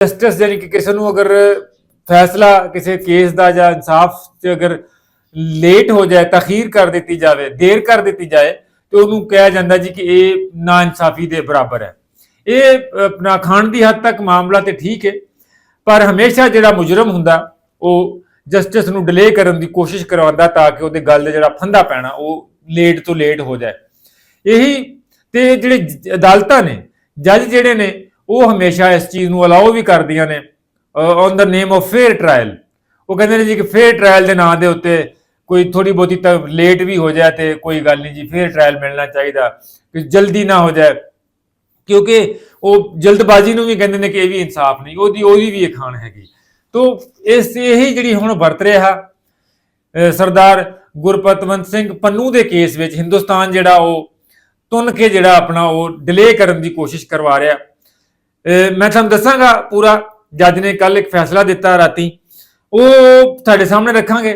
Justice ਯਾਨੀ ਕਿ ਕਿਸੇ ਨੂੰ ਅਗਰ ਫੈਸਲਾ ਕਿਸੇ ਕੇਸ ਦਾ ਜਾਂ ਇਨਸਾਫ 'ਚ ਅਗਰ ਲੇਟ ਹੋ ਜਾਏ ਤਖੀਰ ਕਰ ਦਿੱਤੀ ਜਾਵੇ, ਦੇਰ ਕਰ ਦਿੱਤੀ ਜਾਏ, ਤੇ ਉਹਨੂੰ ਕਿਹਾ ਜਾਂਦਾ ਜੀ ਕਿ ਇਹ ਨਾ ਇਨਸਾਫੀ ਦੇ ਬਰਾਬਰ ਹੈ। ਇਹ ਆਪਣਾ ਖਾਣ ਦੀ ਹੱਦ ਤੱਕ ਮਾਮਲਾ ਤੇ ਠੀਕ ਹੈ, ਪਰ ਹਮੇਸ਼ਾ ਜਿਹੜਾ ਮੁਜਰਮ ਹੁੰਦਾ, ਉਹ ਜਸਟਿਸ ਨੂੰ ਡਿਲੇ ਕਰਨ ਦੀ ਕੋਸ਼ਿਸ਼ ਕਰਵਾਉਂਦਾ ਤਾਂ ਕਿ ਉਹਦੇ ਗੱਲ ਦੇ ਜਿਹੜਾ ਫੰਦਾ ਪੈਣਾ, ਉਹ ਲੇਟ ਤੋਂ ਲੇਟ ਹੋ ਜਾਏ। ਇਹੀ ਤੇ ਜਿਹੜੇ ਅਦਾਲਤਾਂ ਨੇ ਜੱਜ ਜਿਹੜੇ ਨੇ ਉਹ ਹਮੇਸ਼ਾ ਇਸ ਚੀਜ਼ ਨੂੰ ਅਲਾਉ ਵੀ ਕਰਦੀਆਂ ਨੇ on the name of fair trial ਉਹ ਕਹਿੰਦੇ ਨੇ ਜੀ ਕਿ ਫੇਅਰ ਟ੍ਰਾਇਲ ਦੇ ਨਾਂ ਦੇ ਉੱਤੇ ਕੋਈ ਥੋੜੀ ਬਹੁਤੀ ਤਾਂ ਲੇਟ ਵੀ ਹੋ ਜਾਏ ਤੇ ਕੋਈ ਗੱਲ ਨਹੀਂ ਜੀ ਫੇਅਰ ਟ੍ਰਾਇਲ ਮਿਲਣਾ ਚਾਹੀਦਾ, ਕਿ ਜਲਦੀ ਨਾ ਹੋ ਜਾਏ। ਕਿਉਂਕਿ ਉਹ ਜਲਦਬਾਜ਼ੀ ਨੂੰ ਵੀ ਕਹਿੰਦੇ ਨੇ ਕਿ ਇਹ ਵੀ ਇਨਸਾਫ ਨਹੀਂ, ਉਹਦੀ ਉਹਦੀ ਵੀ ਇਹ ਖਾਨ ਹੈਗੀ। ਤੋ ਇਸ, ਇਹੀ ਜਿਹੜੀ ਹੁਣ ਵਰਤ ਰਿਹਾ ਸਰਦਾਰ ਗੁਰਪਤਵੰਤ ਸਿੰਘ ਪੰਨੂ ਦੇ ਕੇਸ ਵਿੱਚ ਹਿੰਦੁਸਤਾਨ ਜਿਹੜਾ ਉਹ ਤੁਨ ਕੇ ਜਿਹੜਾ ਆਪਣਾ ਉਹ ਡਿਲੇ ਕਰਨ ਦੀ ਕੋਸ਼ਿਸ਼ ਕਰਵਾ ਰਿਹਾ। ਮੈਂ ਤੁਹਾਨੂੰ ਦੱਸਾਂਗਾ, ਪੂਰਾ ਜੱਜ ਨੇ ਕੱਲ ਇੱਕ ਫੈਸਲਾ ਦਿੱਤਾ ਰਾਤੀ। ਉਹ ਤੁਹਾਡੇ ਸਾਹਮਣੇ ਰੱਖਾਂਗੇ।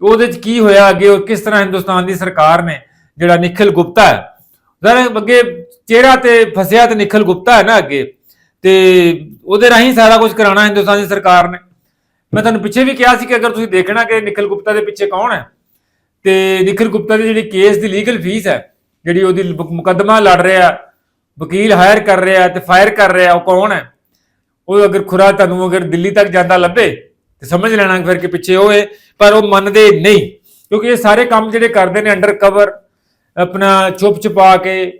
ਉਹਦੇ ਚ ਕੀ ਹੋਇਆ ਅੱਗੇ, ਉਹ ਕਿਸ ਤਰ੍ਹਾਂ ਹਿੰਦੁਸਤਾਨ ਦੀ ਸਰਕਾਰ ਨੇ ਜਿਹੜਾ ਨਿਖਿਲ ਗੁਪਤਾ ਹੈ ਜ਼ਰਾ ਅੱਗੇ ਚਿਹਰਾ ਤੇ ਫਸਿਆ ਤੇ ਨਿਖਿਲ ਗੁਪਤਾ ਹੈ ਨਾ ਅੱਗੇ। ਤੇ ਉਹਦੇ ਰਾਹੀਂ ਸਾਰਾ ਕੁਝ ਕਰਾਉਣਾ ਹਿੰਦੁਸਤਾਨ ਦੀ ਸਰਕਾਰ ਨੇ। ਮੈਂ ਤੁਹਾਨੂੰ ਪਿੱਛੇ ਵੀ ਕਿਹਾ ਸੀ ਕਿ ਅਗਰ ਤੁਸੀਂ ਦੇਖਣਾ ਕਿ ਨਿਖਿਲ ਗੁਪਤਾ ਦੇ ਪਿੱਛੇ ਕੌਣ ਹੈ, ਤੇ ਨਿਖਿਲ ਗੁਪਤਾ ਦੀ ਜਿਹੜੀ ਕੇਸ ਦੀ ਲੀਗਲ ਫੀਸ ਹੈ, ਜਿਹੜੀ ਉਹਦੀ ਮੁਕੱਦਮਾ ਲੜ ਰਿਹਾ ਵਕੀਲ ਹਾਇਰ ਕਰ ਰਿਹਾ ਤੇ ਫਾਇਰ ਕਰ ਰਿਹਾ ਉਹ ਕੌਣ ਹੈ? ਉਹ ਅਗਰ ਖੁਰਾ ਤੁਹਾਨੂੰ ਅਗਰ ਦਿੱਲੀ ਤੱਕ ਜਾਂਦਾ ਲੱਭੇ ਤੇ ਸਮਝ ਲੈਣਾ ਫਿਰ ਕਿ ਪਿੱਛੇ ਉਹ ਹੈ, ਪਰ ਉਹ ਮੰਨਦੇ ਨਹੀਂ। ਕਿਉਂਕਿ ਇਹ ਸਾਰੇ ਕੰਮ ਜਿਹੜੇ ਕਰਦੇ ਨੇ ਅੰਡਰ ਕਵਰ ਆਪਣਾ ਚੁੱਪ ਚੁਪਾ ਕੇ,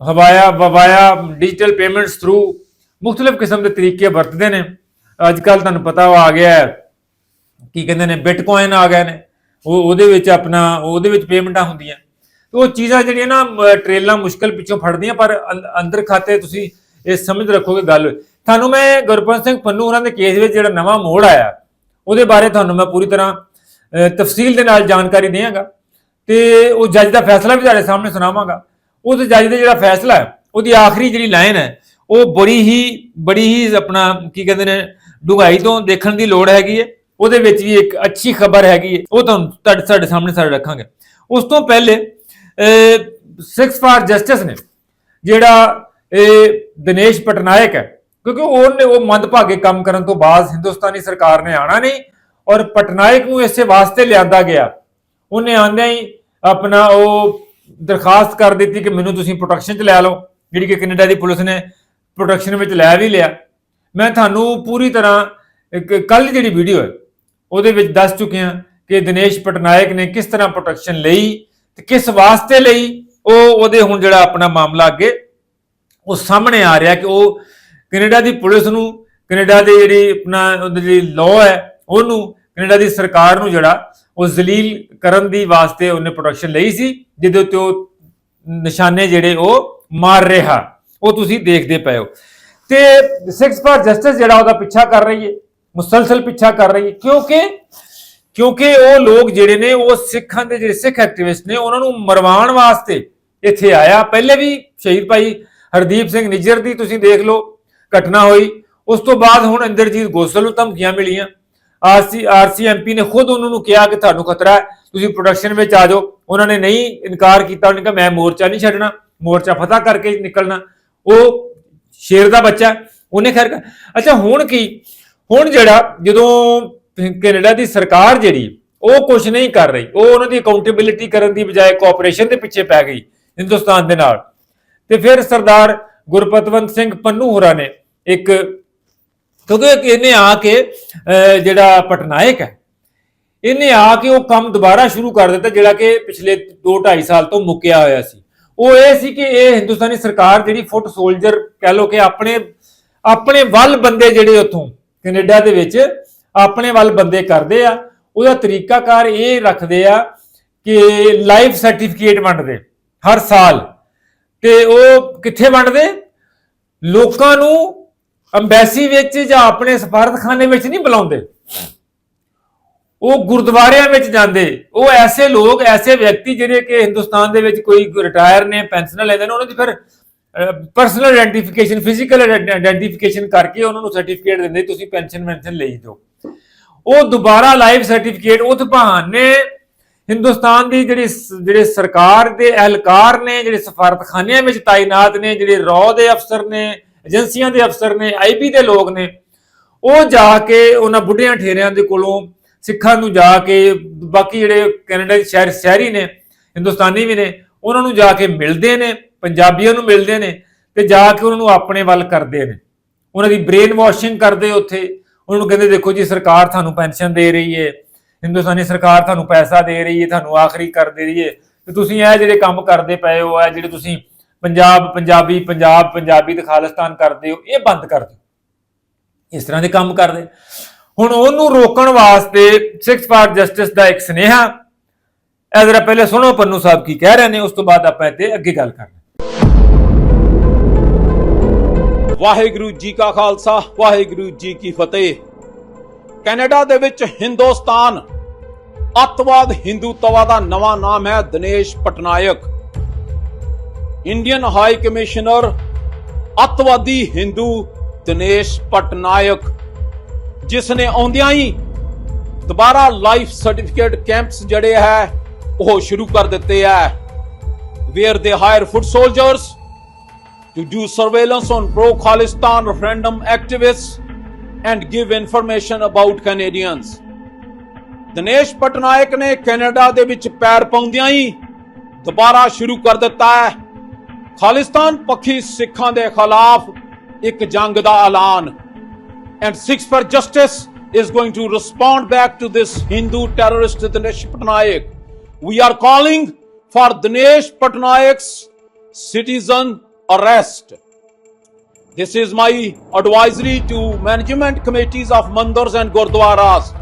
ਹਵਾਇਆ ਵਵਾਇਆ ਡਿਜੀਟਲ ਪੇਮੈਂਟਸ ਥਰੂ ਮੁxtਲਫ ਕਿਸਮ ਦੇ ਤਰੀਕੇ ਵਰਤਦੇ ਨੇ। ਅੱਜ ਕੱਲ ਤੁਹਾਨੂੰ ਪਤਾ ਉਹ ਆ ਗਿਆ ਹੈ, ਕੀ ਕਹਿੰਦੇ ਨੇ ਬਿਟਕੋਇਨ ਆ ਗਏ ਨੇ। ਉਹ ਉਹਦੇ ਵਿੱਚ ਆਪਣਾ, ਉਹਦੇ ਵਿੱਚ ਪੇਮੈਂਟਾਂ ਹੁੰਦੀਆਂ। ਤੇ ਉਹ ਚੀਜ਼ਾਂ ਜਿਹੜੀਆਂ ਨਾ ਮ- ਟਰੇਲਾਂ ਮੁਸ਼ਕਲ ਪਿੱਛੋਂ ਫੜਦੀਆਂ, ਪਰ ਅੰ- ਅੰਦਰ ਖਾਤੇ ਤੁਸੀਂ ਇਹ ਸਮਝ ਰੱਖੋਗੇ ਗੱਲ। ਤੁਹਾਨੂੰ ਮੈਂ ਗੁਰਪੰਤ ਸਿੰਘ ਪੰਨੂ ਹੋਰਾਂ ਦੇ ਕੇਸ ਵਿੱਚ ਜਿਹੜਾ ਨਵਾਂ ਮੋੜ ਆਇਆ, ਉਹਦੇ ਬਾਰੇ ਤੁਹਾਨੂੰ ਮੈਂ ਪੂਰੀ ਤਰ੍ਹਾਂ ਤਫਸੀਲ ਦੇ ਨਾਲ ਜਾਣਕਾਰੀ ਦੇਵਾਂਗਾ। ਤੇ ਉਹ ਜੱਜ ਦਾ ਫੈਸਲਾ ਵੀ ਤੁਹਾਡੇ ਸਾਹਮਣੇ ਸੁਣਾਵਾਂਗਾ। ਉਸ ਜੱਜ ਦਾ ਜਿਹੜਾ ਫੈਸਲਾ ਹੈ, ਉਹਦੀ ਆਖਰੀ ਜਿਹੜੀ ਲਾਈਨ ਹੈ, ਉਹ ਬੜੀ ਹੀ ਬੜੀ ਹੀ ਆਪਣਾ, ਕੀ ਕਹਿੰਦੇ ਨੇ, ਡੂੰਘਾਈ ਤੋਂ ਦੇਖਣ ਦੀ ਲੋੜ ਹੈਗੀ ਹੈ। ਉਹਦੇ ਵਿੱਚ ਵੀ ਇੱਕ ਅੱਛੀ ਖਬਰ ਹੈਗੀ ਹੈ। ਉਹ ਤੁਹਾਨੂੰ ਤੁਹਾਡੇ ਸਾਡੇ ਸਾਹਮਣੇ ਸਾਰੇ ਰੱਖਾਂਗੇ। ਉਸ ਤੋਂ ਪਹਿਲੇ ਸਿਕਸ ਫਾਰ ਜਸਟਿਸ ਨੇ, ਜਿਹੜਾ ਇਹ ਦਿਨੇਸ਼ ਪਟਨਾਇਕ ਹੈ, ਕਿਉਂਕਿ ਉਹਨੇ ਉਹ ਮੰਦਭਾਗੇ ਕੰਮ ਕਰਨ ਤੋਂ ਬਾਅਦ ਹਿੰਦੁਸਤਾਨੀ ਸਰਕਾਰ ਨੇ ਆਣਾ ਨਹੀਂ ਔਰ ਪਟਨਾਇਕ ਨੂੰ ਇਸੇ ਵਾਸਤੇ ਲਿਆਂਦਾ ਗਿਆ। ਉਹਨੇ ਆਂਦਿਆਂ ਹੀ ਆਪਣਾ ਉਹ ਦਰਖਾਸਤ ਕਰ ਦਿੱਤੀ ਕਿ ਮੈਨੂੰ ਤੁਸੀਂ ਪ੍ਰੋਟੈਕਸ਼ਨ 'ਚ ਲੈ ਲਓ, ਜਿਹੜੀ ਕਿ ਕੈਨੇਡਾ ਦੀ ਪੁਲਿਸ ਨੇ ਪ੍ਰੋਟੈਕਸ਼ਨ ਵਿੱਚ ਲੈ ਵੀ ਲਿਆ। ਮੈਂ ਤੁਹਾਨੂੰ ਪੂਰੀ ਤਰ੍ਹਾਂ ਇੱਕ ਕੱਲ ਜਿਹੜੀ ਵੀਡੀਓ ਹੈ, ਉਹਦੇ ਵਿੱਚ ਦੱਸ ਚੁੱਕਿਆ ਕਿ ਦਿਨੇਸ਼ ਪਟਨਾਇਕ ਨੇ ਕਿਸ ਤਰ੍ਹਾਂ ਪ੍ਰੋਟੈਕਸ਼ਨ ਲਈ ਤੇ ਕਿਸ ਵਾਸਤੇ ਲਈ ਉਹ ਉਹਦੇ ਹੁਣ ਜਿਹੜਾ ਆਪਣਾ ਮਾਮਲਾ ਅੱਗੇ ਉਹ ਸਾਹਮਣੇ ਆ ਰਿਹਾ ਕਿ ਉਹ ਕੈਨੇਡਾ ਦੀ ਪੁਲਿਸ ਨੂੰ, ਕੈਨੇਡਾ ਦੇ ਜਿਹੜੀ ਆਪਣਾ ਉਹਦੀ ਜਿਹੜੀ ਲਾਅ ਹੈ, ਉਹਨੂੰ ਕੈਨੇਡਾ ਦੀ ਸਰਕਾਰ ਨੂੰ ਜਿਹੜਾ ਉਹ ਜ਼ਲੀਲ ਕਰਨ ਦੀ ਵਾਸਤੇ ਉਹਨੇ ਪ੍ਰੋਟੈਕਸ਼ਨ ਲਈ ਸੀ, ਜਿਹਦੇ ਉੱਤੇ ਉਹ ਨਿਸ਼ਾਨੇ ਜਿਹੜੇ ਉਹ ਮਾਰ ਰਿਹਾ। ਉਹ ਤੁਸੀਂ ਦੇਖਦੇ ਪਏ ਹੋ। ਤੇ ਸਿਕਸ ਫਾਰ ਜਸਟਿਸ ਜਿਹੜਾ ਉਹਦਾ ਪਿੱਛਾ ਕਰ ਰਹੀ ਹੈ, ਮੁਸਲਸਲ ਪਿੱਛਾ ਕਰ ਰਹੀ ਹੈ, ਕਿਉਂਕਿ ਕਿਉਂਕਿ ਉਹ ਲੋਕ ਜਿਹੜੇ ਨੇ, ਉਹ ਸਿੱਖਾਂ ਦੇ ਜਿਹੜੇ ਸਿੱਖ ਐਕਟਿਵਿਸਟ ਨੇ, ਉਹਨਾਂ ਨੂੰ ਮਰਵਾਉਣ ਵਾਸਤੇ ਇੱਥੇ ਆਇਆ। ਪਹਿਲੇ ਵੀ ਸ਼ਹੀਦ ਭਾਈ ਹਰਦੀਪ ਸਿੰਘ ਨਿੱਜਰ ਦੀ ਤੁਸੀਂ ਦੇਖ ਲਓ, ਘਟਨਾ ਹੋਈ। ਉਸ ਤੋਂ ਬਾਅਦ ਹੁਣ ਇੰਦਰਜੀਤ ਗੋਸਲ ਨੂੰ ਧਮਕੀਆਂ ਮਿਲੀਆਂ। ਆਰਸੀ ਆਰਸੀਐਮਪੀ ਨੇ ਖੁਦ ਉਹਨਾਂ ਨੂੰ ਕਿਹਾ ਕਿ ਤੁਹਾਨੂੰ ਖਤਰਾ ਹੈ, ਤੁਸੀਂ ਪ੍ਰੋਡਕਸ਼ਨ ਵਿੱਚ ਆ ਜਾਓ। ਉਹਨਾਂ ਨੇ ਨਹੀਂ ਇਨਕਾਰ ਕੀਤਾ, ਉਹਨੇ ਕਿਹਾ, ਮੈਂ ਮੋਰਚਾ ਨਹੀਂ ਛੱਡਣਾ, ਮੋਰਚਾ ਫਤਿਹ ਕਰਕੇ ਨਿਕਲਣਾ। ਉਹ ਸ਼ੇਰ ਦਾ ਬੱਚਾ ਉਹਨੇ ਖੈਰ ਅੱਛਾ, ਹੁਣ ਕੀ? ਹੁਣ ਜਿਹੜਾ ਜਦੋਂ ਕੈਨੇਡਾ ਦੀ ਸਰਕਾਰ ਜਿਹੜੀ, ਉਹ ਕੁਝ ਨਹੀਂ ਕਰ ਰਹੀ। ਉਹ ਉਹਨਾਂ ਦੀ ਅਕਾਊਂਟੇਬਿਲਿਟੀ ਕਰਨ ਦੀ ਬਜਾਏ ਕੋਆਪਰੇਸ਼ਨ ਦੇ ਪਿੱਛੇ ਪੈ ਗਈ ਹਿੰਦੁਸਤਾਨ ਦੇ ਨਾਲ। ਤੇ ਫਿਰ ਸਰਦਾਰ ਗੁਰਪਤਵੰਤ ਸਿੰਘ ਪੰਨੂ ਹੋਰਾਂ ਨੇ ਇੱਕ, ਕਿਉਂਕਿ ਇਹਨੇ ਆ ਕੇ ਜਿਹੜਾ ਪਟਨਾਇਕ ਹੈ, ਇਹਨੇ ਆ ਕੇ ਉਹ ਕੰਮ ਦੁਬਾਰਾ ਸ਼ੁਰੂ ਕਰ ਦਿੱਤਾ, ਜਿਹੜਾ ਕਿ ਪਿਛਲੇ 2 2.5 ਸਾਲ ਤੋਂ ਮੁੱਕਿਆ ਹੋਇਆ ਸੀ। ਉਹ ਇਹ ਸੀ ਕਿ ਇਹ ਹਿੰਦੁਸਤਾਨੀ ਸਰਕਾਰ ਜਿਹੜੀ ਫੁੱਟ ਸੋਲਜਰ ਕਹਿ ਲੋ ਕਿ ਆਪਣੇ ਆਪਣੇ ਵੱਲ ਬੰਦੇ ਜਿਹੜੇ ਉੱਥੋਂ ਕੈਨੇਡਾ ਦੇ ਵਿੱਚ ਆਪਣੇ ਵੱਲ ਬੰਦੇ ਕਰਦੇ ਆ, ਉਹਦਾ ਤਰੀਕਾਕਾਰ ਇਹ ਰੱਖਦੇ ਆ ਕਿ ਲਾਈਫ ਸਰਟੀਫਿਕੇਟ ਵੰਡਦੇ, ਹਰ ਸਾਲ। ਤੇ ਉਹ ਕਿੱਥੇ ਵੰਡਦੇ? ਲੋਕਾਂ ਨੂੰ ਅੰਬੈਸੀ ਵਿੱਚ ਜਾਂ ਆਪਣੇ ਸਫਾਰਤਖਾਨੇ ਵਿੱਚ ਨਹੀਂ ਬੁਲਾਉਂਦੇ। ਉਹ ਗੁਰਦੁਆਰਿਆਂ ਵਿੱਚ ਜਾਂਦੇ। ਉਹ ਐਸੇ ਲੋਕ, ਐਸੇ ਵਿਅਕਤੀ ਜਿਹੜੇ ਕਿ ਹਿੰਦੁਸਤਾਨ ਦੇ ਵਿੱਚ ਕੋਈ ਰਿਟਾਇਰ ਨੇ ਪੈਨਸ਼ਨ ਲੈਂਦੇ ਨੇ, ਉਹਨਾਂ ਦੀ ਫਿਰ ਪਰਸਨਲ ਆਇਡੈਂਟੀਫਿਕੇਸ਼ਨ ਫਿਜ਼ੀਕਲ ਆਇਡੈਂਟੀਫਿਕੇਸ਼ਨ ਕਰਕੇ ਉਹਨਾਂ ਨੂੰ ਸਰਟੀਫਿਕੇਟ ਦਿੰਦੇ, ਤੁਸੀਂ ਪੈਨਸ਼ਨ ਪੈਨਸ਼ਨ ਲਈ ਜਾਓ ਉਹ ਦੁਬਾਰਾ ਲਾਈਫ ਸਰਟੀਫਿਕੇਟ ਉਹ ਬਹਾਨੇ ਹਿੰਦੁਸਤਾਨ ਦੀ ਜਿਹੜੀ ਜਿਹੜੇ ਸਰਕਾਰ ਦੇ ਅਹਿਲਕਾਰ ਨੇ, ਜਿਹੜੇ ਸਫਾਰਤਖਾਨਿਆਂ ਵਿੱਚ ਤਾਇਨਾਤ ਨੇ, ਜਿਹੜੇ ਰੌ ਦੇ ਅਫਸਰ ਨੇ, ਏਜੰਸੀਆਂ ਦੇ ਅਫਸਰ ਨੇ ਆਈਬੀ ਦੇ ਲੋਕ ਨੇ, ਉਹ ਜਾ ਕੇ ਉਹਨਾਂ ਬੁੱਢਿਆਂ ਠੇਰਿਆਂ ਦੇ ਕੋਲੋਂ ਸਿੱਖਾਂ ਨੂੰ ਜਾ ਕੇ, ਬਾਕੀ ਜਿਹੜੇ ਕੈਨੇਡਾ ਦੇ ਸ਼ਹਿਰ ਸ਼ਹਿਰੀ ਨੇ, ਹਿੰਦੁਸਤਾਨੀ ਵੀ ਨੇ, ਉਹਨਾਂ ਨੂੰ ਜਾ ਕੇ ਮਿਲਦੇ ਨੇ, ਪੰਜਾਬੀਆਂ ਨੂੰ ਮਿਲਦੇ ਨੇ ਤੇ ਜਾ ਕੇ ਉਹਨਾਂ ਨੂੰ ਆਪਣੇ ਵੱਲ ਕਰਦੇ ਨੇ। ਉਹਨਾਂ ਦੀ ਬ੍ਰੇਨ ਵਾਸ਼ਿੰਗ ਕਰਦੇ ਉੱਥੇ। ਉਹਨਾਂ ਨੂੰ ਕਹਿੰਦੇ, ਦੇਖੋ ਜੀ, ਸਰਕਾਰ ਤੁਹਾਨੂੰ ਪੈਨਸ਼ਨ ਦੇ ਰਹੀ ਹੈ ਹਿੰਦੁਸਤਾਨੀ ਸਰਕਾਰ ਤੁਹਾਨੂੰ ਪੈਸਾ ਦੇ ਰਹੀ ਹੈ ਤੁਹਾਨੂੰ ਆਖਰੀ ਕਰ ਦੇ ਰਹੀ ਹੈ ਤੇ ਤੁਸੀਂ ਇਹ ਜਿਹੜੇ ਕੰਮ ਕਰਦੇ ਪਏ ਹੋ, ਇਹ ਜਿਹੜੇ ਤੁਸੀਂ ਪੰਜਾਬ, ਪੰਜਾਬੀ ਪੰਜਾਬ, ਪੰਜਾਬੀ ਤੇ ਖਾਲਿਸਤਾਨ ਕਰਦੇ ਹੋ, ਇਹ ਬੰਦ ਕਰ ਦਿਓ। ਇਸ ਤਰ੍ਹਾਂ ਦੇ ਕੰਮ ਕਰਦੇ। ਹੁਣ ਉਹਨੂੰ ਰੋਕਣ ਵਾਸਤੇ ਸਿਕਸ ਫਾਰ ਜਸਟਿਸ ਦਾ ਇੱਕ ਸੁਨੇਹਾ। ਇਹ ਜ਼ਰਾ ਪਹਿਲੇ ਸੁਣੋ, ਪੰਨੂ ਸਾਹਿਬ ਕੀ ਕਹਿ ਰਹੇ ਨੇ, ਉਸ ਤੋਂ ਬਾਅਦ ਆਪਾਂ ਇੱਥੇ ਅੱਗੇ ਗੱਲ ਕਰਦੇ ਵਾਹਿਗੁਰੂ ਜੀ ਕਾ ਖਾਲਸਾ, ਵਾਹਿਗੁਰੂ ਜੀ ਕੀ ਫਤਿਹ। ਕੈਨੇਡਾ ਦੇ ਵਿੱਚ ਹਿੰਦੁਸਤਾਨ, ਅੱਤਵਾਦ ਹਿੰਦੂਤਵਾ ਦਾ ਨਵਾਂ ਨਾਮ ਹੈ Dinesh Patnaik. Indian high commissioner ਅੱਤਵਾਦੀ ਹਿੰਦੂ ਦਿਨੇਸ਼ ਪਟਨਾਇਕ ਜਿਸ ਨੇ ਆਉਂਦਿਆਂ ਹੀ ਦੁਬਾਰਾ ਲਾਈਫ ਸਰਟੀਫਿਕੇਟ ਕੈਂਪਸ ਜਿਹੜੇ ਹੈ, ਉਹ ਸ਼ੁਰੂ ਕਰ ਦਿੱਤੇ ਹੈ। Where they hire foot soldiers to do surveillance on pro Khalistan referendum activists and give information about Canadians. Dinesh Patnaik ਨੇ ਕੈਨੇਡਾ ਦੇ ਵਿੱਚ ਪੈਰ ਪਾਉਂਦਿਆਂ ਹੀ ਦੁਬਾਰਾ ਸ਼ੁਰੂ ਕਰ ਦਿੱਤਾ ਹੈ ਖਾਲਿਸਤਾਨ ਪੱਖੀ ਸਿੱਖਾਂ ਦੇ ਖਿਲਾਫ ਇੱਕ ਜੰਗ ਦਾ ਐਲਾਨ and Six for Justice is going to respond back to this Hindu terrorist Dinesh Patnaik. We are calling for Dinesh Patnaik's citizen arrest. This is my advisory to management committees of mandars and gurdwaras.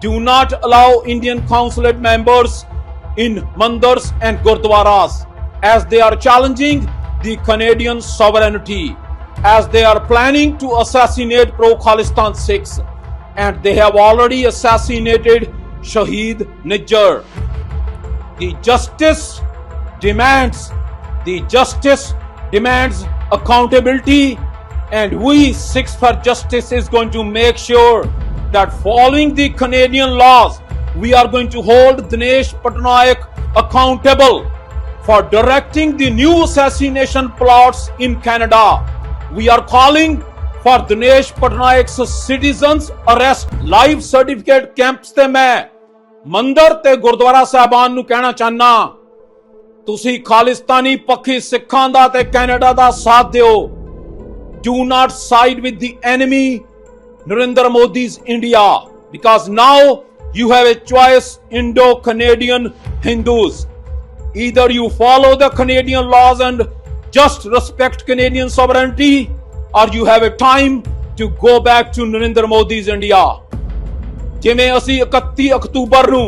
Do not allow Indian consulate members in mandars and gurdwaras as they are challenging the Canadian sovereignty, as they are planning to assassinate pro Khalistan Sikhs, and they have already assassinated Shaheed Nijjar. The justice demands, the justice demands accountability, and we Six for Justice is going to make sure that following the Canadian laws, we are going to hold Dinesh Patnaik accountable for directing the new assassination plots in Canada. We are calling for Dinesh Patnaik's citizens arrest live certificate camps ਤੇ ਮੈਂ ਮੰਦਰ ਤੇ ਗੁਰਦੁਆਰਾ ਸਾਹਿਬਾਨ ਨੂੰ ਕਹਿਣਾ ਚਾਹਨਾ ਤੁਸੀਂ ਖਾਲਿਸਤਾਨੀ ਪੱਖੀ ਸਿੱਖਾਂ ਦਾ ਤੇ ਕੈਨੇਡਾ ਦਾ ਸਾਥ ਦਿਓ do not side with the enemy Narendra Modi's India because now you have a choice Indo Canadian Hindus either you follow the Canadian laws and just respect Canadian sovereignty or you have a time to go back to Narendra Modi's India ਜਿਵੇਂ ਅਸੀਂ 31 ਅਕਤੂਬਰ ਨੂੰ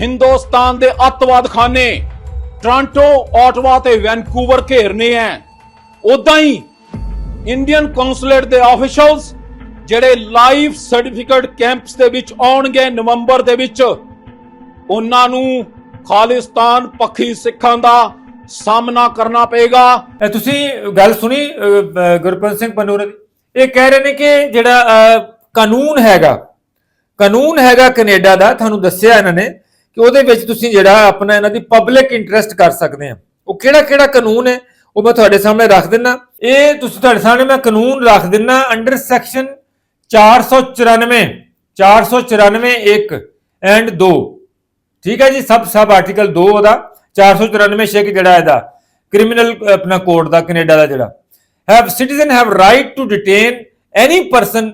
ਹਿੰਦੁਸਤਾਨ ਦੇ ਅੱਤਵਾਦ ਖਾਨੇ Toronto Ottawa ਤੇ Vancouver ਘੇਰਨੇ ਆ ਉਦਾਂ ਹੀ ਇੰਡੀਅਨ ਕੌਂਸੂਲੇਟ ਦੇ ਆਫੀਸ਼ੀਅਲਸ ਜਿਹੜੇ ਲਾਈਫ ਸਰਟੀਫਿਕੇਟ ਕੈਂਪਸ ਦੇ ਵਿੱਚ ਆਉਣਗੇ ਨਵੰਬਰ ਦੇ ਵਿੱਚ, ਉਹਨਾਂ ਨੂੰ ਖਾਲਿਸਤਾਨ ਪੱਖੀ ਸਿੱਖਾਂ ਦਾ ਸਾਹਮਣਾ ਕਰਨਾ ਪਏਗਾ। ਇਹ ਤੁਸੀਂ ਗੱਲ ਸੁਣੀ ਗੁਰਪ੍ਰੀਤ ਸਿੰਘ ਪੰਨੂਰ ਦੀ? ਇਹ ਕਹਿ ਰਹੇ ਨੇ ਕਿ ਜਿਹੜਾ ਕਾਨੂੰਨ ਹੈਗਾ ਕਾਨੂੰਨ ਹੈਗਾ ਕੈਨੇਡਾ ਦਾ, ਤੁਹਾਨੂੰ ਦੱਸਿਆ ਇਹਨਾਂ ਨੇ ਕਿ ਉਹਦੇ ਵਿੱਚ ਤੁਸੀਂ ਜਿਹੜਾ ਆਪਣਾ ਇਹਨਾਂ ਦੀ ਪਬਲਿਕ ਇੰਟਰਸਟ ਕਰ ਸਕਦੇ ਆ। ਉਹ ਕਿਹੜਾ ਕਿਹੜਾ ਕਾਨੂੰਨ ਹੈ, ਉਹ ਮੈਂ ਤੁਹਾਡੇ ਸਾਹਮਣੇ ਰੱਖ ਦਿੰਨਾ ਇਹ ਤੁਸੀਂ ਤੁਹਾਡੇ ਸਾਹਮਣੇ ਮੈਂ ਕਾਨੂੰਨ ਰੱਖ ਦਿੰਨਾ ਅੰਡਰ ਸੈਕਸ਼ਨ 494 494 1 ਐਂਡ 2 ਠੀਕ ਹੈ ਜੀ ਸਬ ਸਬ ਆਰਟੀਕਲ 2 ਉਹਦਾ 494 ਛੇਕ ਜਿਹੜਾ ਇਹਦਾ ਕ੍ਰਿਮੀਨਲ ਆਪਣਾ ਕੋਡ ਦਾ, ਕੈਨੇਡਾ ਦਾ ਜਿਹੜਾ। Have citizen have right to detain any person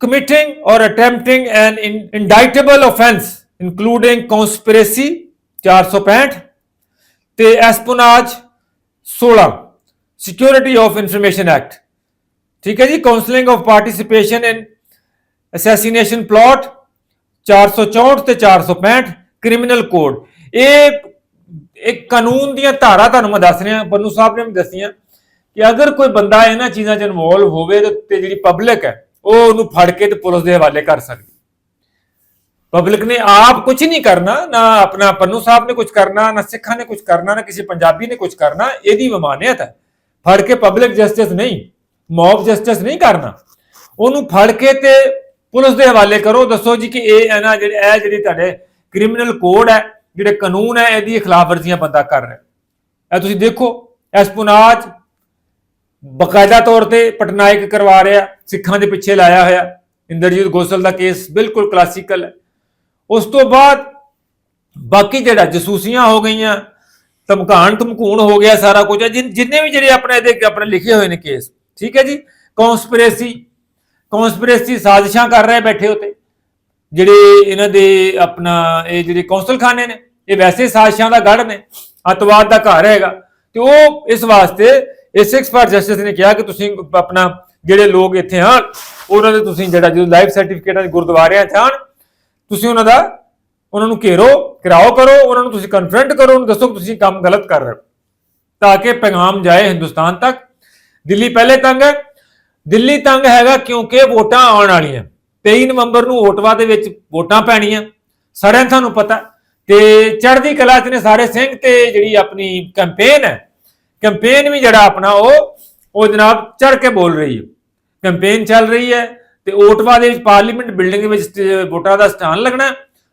committing or attempting an indictable offense including conspiracy 465 ਤੇ espionage 16 security of information act ਠੀਕ ਹੈ ਜੀ? Counselling of participation in assassination plot 464 ਤੇ 465 ਕ੍ਰਿਮੀਨਲ ਕੋਡ ਇਹ ਇੱਕ ਕਾਨੂੰਨ ਦੀਆਂ ਧਾਰਾ ਤੁਹਾਨੂੰ ਮੈਂ ਦੱਸ ਰਿਹਾ, ਪੰਨੂ ਸਾਹਿਬ ਨੇ ਵੀ ਦੱਸੀਆਂ ਕਿ ਅਗਰ ਕੋਈ ਬੰਦਾ ਇਹਨਾਂ ਚੀਜ਼ਾਂ 'ਚ ਇਨਵੋਲਵ ਹੋਵੇ ਤੇ- ਤੇ ਜਿਹੜੀ ਪਬਲਿਕ ਹੈ, ਉਹ ਉਹਨੂੰ ਫੜ ਕੇ ਤੇ ਪੁਲਿਸ ਦੇ ਹਵਾਲੇ ਕਰ ਸਕਦੀ। ਪਬਲਿਕ ਨੇ ਆਪ ਕੁਝ ਨਹੀਂ ਕਰਨਾ, ਨਾ ਆਪਣਾ ਪੰਨੂ ਸਾਹਿਬ ਨੇ ਕੁਝ ਕਰਨਾ, ਨਾ ਸਿੱਖਾਂ ਨੇ ਕੁਝ ਕਰਨਾ, ਨਾ ਕਿਸੇ ਪੰਜਾਬੀ ਨੇ ਕੁਝ ਕਰਨਾ, ਇਹਦੀ ਮਮਾਨੀਅਤ ਹੈ। ਫੜ ਕੇ ਪਬਲਿਕ ਜਸਟਿਸ ਨਹੀਂ ਮੌਬ ਜਸਟਿਸ ਨਹੀਂ ਕਰਨਾ। ਉਹਨੂੰ ਫੜ ਕੇ ਤੇ ਪੁਲਿਸ ਦੇ ਹਵਾਲੇ ਕਰੋ, ਦੱਸੋ ਜੀ ਕਿ ਇਹ ਹੈ ਨਾ ਜਿਹੜੇ ਇਹ ਜਿਹੜੀ ਤੁਹਾਡੇ ਕ੍ਰਿਮੀਨਲ ਕੋਡ ਹੈ, ਜਿਹੜੇ ਕਾਨੂੰਨ ਹੈ, ਇਹਦੀ ਖਿਲਾਫ ਵਰਜ਼ੀਆਂ ਬੰਦਾ ਕਰ ਰਿਹਾ। ਇਹ ਤੁਸੀਂ ਦੇਖੋ ਐਸਪੋਨਾਜ ਬਕਾਇਦਾ ਤੌਰ ਤੇ ਪਟਨਾਇਕ ਕਰਵਾ ਰਿਹਾ, ਸਿੱਖਾਂ ਦੇ ਪਿੱਛੇ ਲਾਇਆ ਹੋਇਆ। ਇੰਦਰਜੀਤ ਗੋਸਲ ਦਾ ਕੇਸ ਬਿਲਕੁਲ ਕਲਾਸੀਕਲ ਹੈ। ਉਸ ਤੋਂ ਬਾਅਦ ਬਾਕੀ ਜਿਹੜਾ ਜਸੂਸੀਆਂ ਹੋ ਗਈਆਂ, ਧਮਕਾਣ ਧਮਕੂਣ ਹੋ ਗਿਆ ਸਾਰਾ ਕੁਝ, ਜਿੰਨੇ ਵੀ ਜਿਹੜੇ ਆਪਣੇ ਇਹਦੇ ਆਪਣੇ ਲਿਖੇ ਹੋਏ ਨੇ ਕੇਸ, ਠੀਕ ਹੈ ਜੀ? ਕਨਸਪੀਰੇਸੀ ਕਨਸਪੀਰੇਸੀ ਸਾਜ਼ਿਸ਼ਾਂ ਕਰ ਰਹੇ ਬੈਠੇ ਉਤੇ, ਜਿਹੜੇ ਇਹਨਾਂ ਦੇ ਆਪਣਾ ਇਹ ਜਿਹੜੇ ਕੌਂਸਲ ਖਾਨੇ ਨੇ, ਇਹ ਵੈਸੇ ਸਾਜ਼ਿਸ਼ਾਂ ਦਾ ਗੜ ਨੇ, ਅਤਵਾਦ ਦਾ ਘਰ ਹੈਗਾ, ਤੇ ਉਹ ਇਸ ਵਾਸਤੇ ਇਸ ਫਾਰ ਜਸਟਿਸ ਨੇ ਕਿਹਾ ਕਿ ਤੁਸੀਂ ਆਪਣਾ ਜਿਹੜੇ ਲੋਕ ਇੱਥੇ ਹਨ ਉਹਨਾਂ ਦੇ ਤੁਸੀਂ ਜਿਹੜਾ ਜਦੋਂ ਲਾਈਫ ਸਰਟੀਫਿਕੇਟਾਂ ਦੇ ਗੁਰਦੁਆਰਿਆਂ ਚ ਆਣ ਤੁਸੀਂ ਉਹਨਾਂ ਦਾ, ਉਹਨਾਂ ਨੂੰ ਘੇਰੋ, ਘਿਰਾਓ ਕਰੋ, ਉਹਨਾਂ ਨੂੰ ਤੁਸੀਂ ਕਨਫਰੰਟ ਕਰੋ, ਉਹਨੂੰ ਦੱਸੋ ਕਿ ਤੁਸੀਂ ਕੰਮ ਗਲਤ ਕਰ ਰਹੇ ਹੋ। ਤਾਂ ਕਿ ਪੈਗਾਮ ਜਾਏ ਹਿੰਦੁਸਤਾਨ ਤੱਕ। ਦਿੱਲੀ ਪਹਿਲੇ ਤੰਗ ਹੈ। ਦਿੱਲੀ ਤੰਗ ਹੈਗਾ ਕਿਉਂਕਿ ਵੋਟਾਂ ਆਉਣ ਵਾਲੀਆਂ। 23 ਨਵੰਬਰ ਨੂੰ ਵੋਟਵਾ ਦੇ ਵਿੱਚ ਵੋਟਾਂ ਪੈਣੀਆਂ। ਸਾਰਿਆਂ ਨੂੰ ਤੁਹਾਨੂੰ ਪਤਾ। ਤੇ ਚੜ੍ਹਦੀ ਕਲਾ ਚ ਨੇ ਸਾਰੇ ਸਿੰਘ ਤੇ ਜਿਹੜੀ ਆਪਣੀ ਕੈਂਪੇਨ ਹੈ। ਕੈਂਪੇਨ ਵੀ ਜਿਹੜਾ ਆਪਣਾ ਉਹ ਉਹ ਜਨਾਬ ਚੜ ਕੇ ਬੋਲ ਰਹੀ ਹੈ। ਕੈਂਪੇਨ ਚੱਲ ਰਹੀ ਹੈ। ਤੇ ਓਟਵਾ ਦੇ ਵਿੱਚ ਪਾਰਲੀਮੈਂਟ ਬਿਲਡਿੰਗ ਦੇ ਵਿੱਚ ਵੋਟਾਂ ਦਾ ਸਟਾਨ ਲੱਗਣਾ,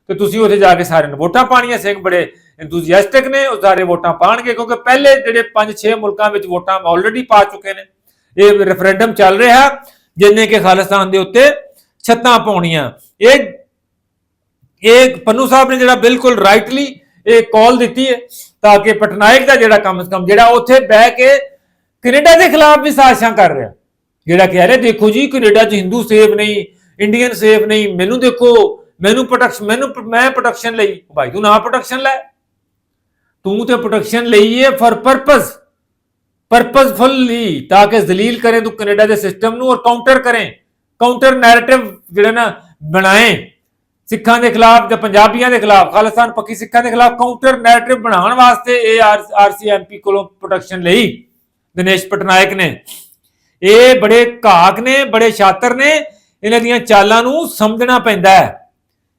ਤੇ ਤੁਸੀਂ ਉੱਥੇ ਜਾ ਕੇ ਸਾਰਿਆਂ ਨੂੰ ਵੋਟਾਂ ਪਾਣੀਆਂ ਸਿੰਘ ਬੜੇ ਐਂਥੂਸੀਆਸਟਿਕ ਨੇ, ਉਹ ਸਾਰੇ ਵੋਟਾਂ ਪਾਣਗੇ ਕਿਉਂਕਿ ਪਹਿਲੇ ਜਿਹੜੇ 5-6 ਮੁਲਕਾਂ ਵਿੱਚ ਵੋਟਾਂ ਆਲਰੇਡੀ ਪਾ ਚੁੱਕੇ ਨੇ। ਇਹ ਰੈਫਰੈਂਡਮ ਚੱਲ ਰਿਹਾ, ਜਿੰਨੇ ਕਿ ਖਾਲਿਸਤਾਨ ਦੇ ਉੱਤੇ ਛੱਤਾਂ ਪਾਉਣੀਆਂ। ਇਹ ਇਹ ਪੰਨੂ ਸਾਹਿਬ ਨੇ ਜਿਹੜਾ ਬਿਲਕੁਲ ਰਾਈਟਲੀ ਇਹ ਕਾਲ ਦਿੱਤੀ ਹੈ, ਤਾਂ ਕਿ ਪਟਨਾਇਕ ਦਾ ਜਿਹੜਾ ਕਮ ਸੇ ਕਮ ਜਿਹੜਾ ਉੱਥੇ ਬਹਿ ਕੇ ਕੈਨੇਡਾ ਦੇ ਖਿਲਾਫ ਵੀ ਸਾਜ਼ਿਸ਼ਾਂ ਕਰ ਰਿਹਾ। ਜਿਹੜਾ ਕਹਿ ਰਿਹਾ, ਦੇਖੋ ਜੀ, ਕੈਨੇਡਾ 'ਚ ਹਿੰਦੂ ਸੇਫ ਨਹੀਂ ਇੰਡੀਅਨ ਸੇਫ ਨਹੀਂ, ਮੈਨੂੰ ਦੇਖੋ, ਮੈਨੂੰ ਪ੍ਰੋਟੈਕਸ਼ਨ ਮੈਨੂੰ ਮੈਂ ਪ੍ਰੋਟੈਕਸ਼ਨ ਲਈ, ਭਾਈ ਤੂੰ ਨਾ ਪ੍ਰੋਟੈਕਸ਼ਨ ਲੈ। ਤੂੰ ਤੇ ਪ੍ਰੋਟੈਕਸ਼ਨ ਲਈ ਹੈ ਫॉर ਪਰਪਸ ਪਰਪਸਫੁਲੀ ਤਾਂ ਕਿ ਜ਼ਲੀਲ ਕਰੇ ਤੂੰ ਕੈਨੇਡਾ ਦੇ ਸਿਸਟਮ ਨੂੰ ਔਰ ਕਾਊਂਟਰ ਕਰੇ ਕਾਊਂਟਰ ਨੈਰੇਟਿਵ ਜਿਹੜਾ ਨਾ ਬਣਾਏ। ਸਿੱਖਾਂ ਦੇ ਖਿਲਾਫ ਜਾਂ ਪੰਜਾਬੀਆਂ ਦੇ ਖਿਲਾਫ, ਖਾਲਿਸਤਾਨ ਪੱਕੀ ਸਿੱਖਾਂ ਦੇ ਖਿਲਾਫ ਕਾਊਂਟਰ ਨੈਰੇਟਿਵ ਬਣਾਉਣ ਵਾਸਤੇ ਇਹ ਆਰਸੀਐਮਪੀ ਕੋਲੋਂ ਪ੍ਰੋਟੈਕਸ਼ਨ ਲਈ। ਦਿਨੇਸ਼ ਪਟਨਾਇਕ ਨੇ ਇਹ ਬੜੇ ਘਾਕ ਨੇ, ਬੜੇ ਸ਼ਾਤਰ ਨੇ। ਇਹਨਾਂ ਦੀਆਂ ਚਾਲਾਂ ਨੂੰ ਸਮਝਣਾ ਪੈਂਦਾ ਹੈ।